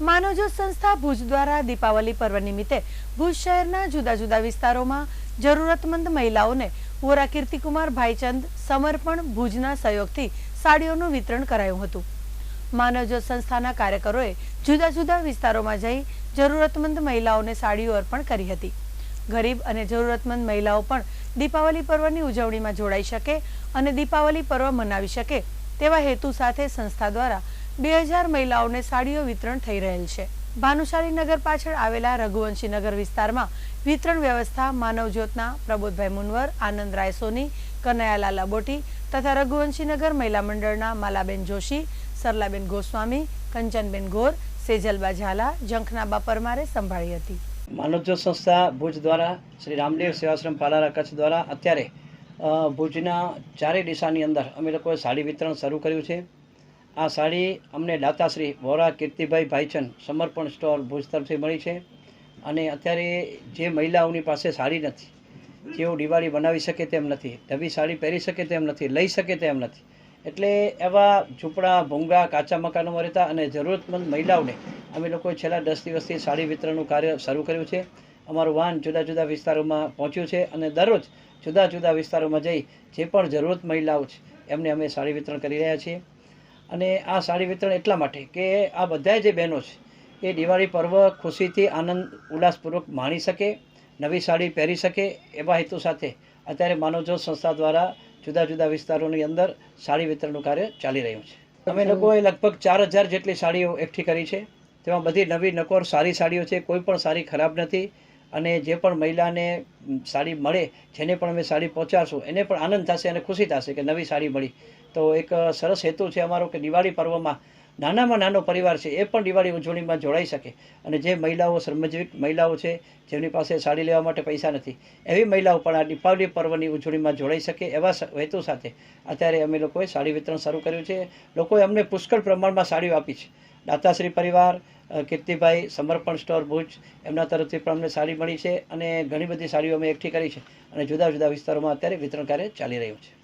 માનવજ્યોત સંસ્થા ભુજ દ્વારા દીપાવલી પર્વ નિમિત્તે ભુજ શહેરના જુદા જુદા વિસ્તારોમાં જરૂરતમંદ મહિલાઓને વોરા કીર્તિકુમાર ભાઈચંદ સમર્પણ ભુજના સહયોગથી સાડીઓનું વિતરણ કરાયું હતું. માનવજ્યોત સંસ્થાના કાર્યકરોએ જુદા જુદા વિસ્તારોમાં જઈ જરૂરતમંદ મહિલાઓને સાડીઓ અર્પણ કરી હતી. ગરીબ અને જરૂરતમંદ મહિલાઓ પણ દીપાવલી પર્વની ઉજવણીમાં જોડાઈ શકે અને દીપાવલી પર્વ મનાવી શકે તેવા હેતુ સાથે સંસ્થા દ્વારા બે હજાર મહિલાઓને સાડીઓ વિતરણ થઈ રહેલ છે. ભાનુશાલી નગર પાછળ આવેલા રઘુવંશી નગર વિસ્તારમાં વિતરણ વ્યવસ્થા માનવજ્યોતના પ્રબોધભાઈ મુનવર, આનંદ રાય સોની, કનૈયાલાલ લાબોટી તથા રઘુવંશી નગર મહિલા મંડળના માલાબેન જોશી, સરલાબેન ગોસ્વામી, કંચનબેન ગોર, સેજલબા ઝાલા જંખનાબા પરમારે સંભાળી હતી. માનવજ્યોત સંસ્થા ભુજ દ્વારા શ્રી રામદેવ સેવાશ્રમ પાલારા કચ્છ દ્વારા અત્યારે ભુજના ચારે દિશાની અંદર અમે લોકોએ સાડી વિતરણ શરૂ કર્યું છે. આ સાડી અમને દાતાશ્રી વોરા કીર્તિભાઈ ભાઈચંદ સમર્પણ સ્ટોર ભુજ તરફથી મળી છે. અને અત્યારે જે મહિલાઓની પાસે સાડી નથી, જેઓ દિવાળી બનાવી શકે તેમ નથી ઢબી સાડી પહેરી શકે તેમ નથી, લઈ શકે તેમ નથી, એટલે એવા ઝૂંપડા, ભૂંગા, કાચા મકાનોમાં રહેતા અને જરૂરતમંદ મહિલાઓને અમે લોકોએ છેલ્લા દસ દિવસથી સાડી વિતરણનું કાર્ય શરૂ કર્યું છે. અમારું વાહન જુદા જુદા વિસ્તારોમાં પહોંચ્યું છે અને દરરોજ જુદા જુદા વિસ્તારોમાં જઈ જે પણ જરૂરત મહિલાઓ છે, એમને અમે સાડી વિતરણ કરી રહ્યા છીએ. અને આ સાડી વિતરણ એટલા માટે કે આ બધા જે બહેનો છે, એ દિવાળી પર્વ ખુશીથી આનંદ ઉલ્લાસપૂર્વક માણી શકે, નવી સાડી પહેરી શકે, એવા હેતુ સાથે અત્યારે માનવજ્યોત સંસ્થા દ્વારા જુદા જુદા વિસ્તારોની અંદર સાડી વિતરણનું કાર્ય ચાલી રહ્યું છે. અમે લોકોએ લગભગ ચાર હજાર જેટલી સાડીઓ એકઠી કરી છે, તેમાં બધી નવી નકોર સારી સાડીઓ છે, કોઈ પણ સારી ખરાબ નથી અને જે પણ મહિલાને સાડી મળે, જેને પણ અમે સાડી પહોંચાડશું, એને પણ આનંદ થશે અને ખુશી થશે કે નવી સાડી મળી. તો એક સરસ હેતુ છે અમારો કે દિવાળી પર્વમાં નાનામાં નાનો પરિવાર છે, એ પણ દિવાળી ઉજવણીમાં જોડાઈ શકે. અને જે મહિલાઓ શ્રમજીવી મહિલાઓ છે, જેમની પાસે સાડી લેવા માટે પૈસા નથી, એવી મહિલાઓ પણ આ દીપાવલી પર્વની ઉજવણીમાં જોડાઈ શકે એવા હેતુ સાથે. અત્યારે અમે લોકોએ સાડી વિતરણ શરૂ કર્યું છે. લોકોએ અમને પુષ્કળ પ્રમાણમાં સાડીઓ આપી છે. દાતાશ્રી પરિવાર કીર્તિભાઈ સમર્પણ સ્ટોર ભુજ, એમના તરફથી પણ અમને સાડી મળી છે અને ઘણી બધી સાડીઓ અમે એકઠી કરી છે અને જુદા જુદા વિસ્તારોમાં અત્યારે વિતરણ કાર્ય ચાલી રહ્યું છે.